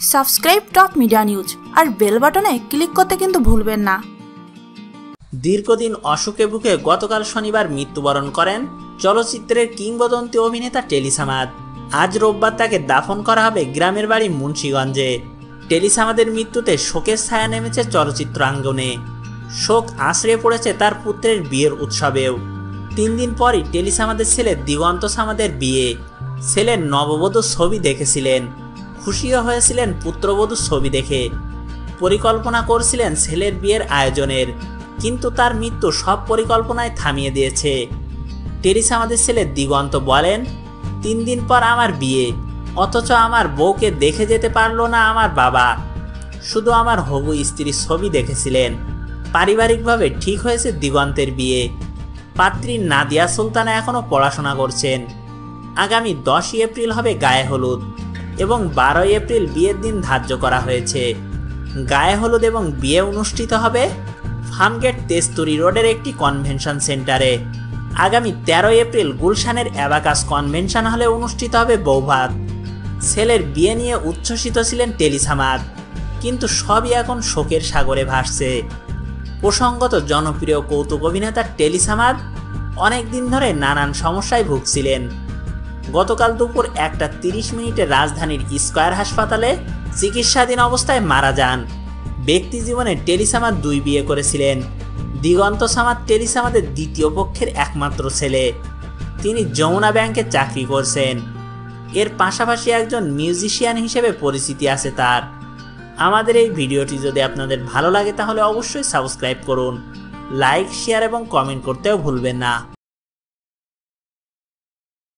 Subscribe top media news আর bell বাটনে click করতে কিন্তু ভুলবেন না। দীর্ঘদিন অসুখে ভুগে গতকাল শনিবার মৃত্যুবরণ করেন চলচ্চিত্রের কিংবদন্তি অভিনেতা টেলিসামাদ। আজ রোববার তাকে দাফন করা হবে গ্রামের বাড়ি মুন্সীগঞ্জে। টেলিসামাদের মৃত্যুতে শোকের ছায়া নেমেছে চলচ্চিত্র আঙ্গনে শোক আশ্রয়ে পড়েছে তার পুত্রের বিয়ের উৎসবেও। তিন দিন পরই টেলিসামাদের ছেলে দিগন্ত সামাদের বিয়ে। ছেলের নববধূ ছবি দেখেছিলেন। খুশিও হয়েছিলেন পুত্রবধূ ছবি দেখে। পরিকল্পনা করছিলেন ছেলের বিয়ের আয়োজনের, কিন্তু তার মৃত্যু সব পরিকল্পনায় থামিয়ে দিয়েছে। টেরিস আমাদের ছেলে দিগন্ত বলেন, তিন দিন পর আমার বিয়ে, অথচ আমার বউকে দেখে যেতে পারল না আমার বাবা। শুধু আমার হবু স্ত্রীর ছবি দেখেছিলেন। পারিবারিকভাবে ঠিক হয়েছে দিগন্তের বিয়ে। পাত্রী নাদিয়া সুলতানা এখনও পড়াশোনা করছেন। আগামী দশই এপ্রিল হবে গায়ে হলুদ। এবং বারোই এপ্রিল বিয়ের দিন ধার্য করা হয়েছে। গায়ে হলুদ এবং বিয়ে অনুষ্ঠিত হবে ফার্মগেট তেস্তুরি রোডের একটি কনভেনশন সেন্টারে। আগামী তেরোই এপ্রিল গুলশানের অ্যাবাকাস কনভেনশন হলে অনুষ্ঠিত হবে বৌভাত। ছেলের বিয়ে নিয়ে উচ্ছ্বসিত ছিলেন টেলিসামাদ, কিন্তু সবই এখন শোকের সাগরে ভাসছে। প্রসঙ্গত জনপ্রিয় কৌতুক অভিনেতা টেলিসামাদ অনেক দিন ধরে নানান সমস্যায় ভুগছিলেন। গতকাল দুপুর একটা তিরিশ মিনিটে রাজধানীর স্কয়ার হাসপাতালে চিকিৎসাধীন অবস্থায় মারা যান। ব্যক্তি জীবনে টেলিসামাদ দুই বিয়ে করেছিলেন। দিগন্ত সামাদ টেলিসামাদের দ্বিতীয় পক্ষের একমাত্র ছেলে। তিনি যমুনা ব্যাংকে চাকরি করছেন। এর পাশাপাশি একজন মিউজিশিয়ান হিসেবে পরিচিতি আছে তার। আমাদের এই ভিডিওটি যদি আপনাদের ভালো লাগে তাহলে অবশ্যই সাবস্ক্রাইব করুন। লাইক, শেয়ার এবং কমেন্ট করতেও ভুলবেন না।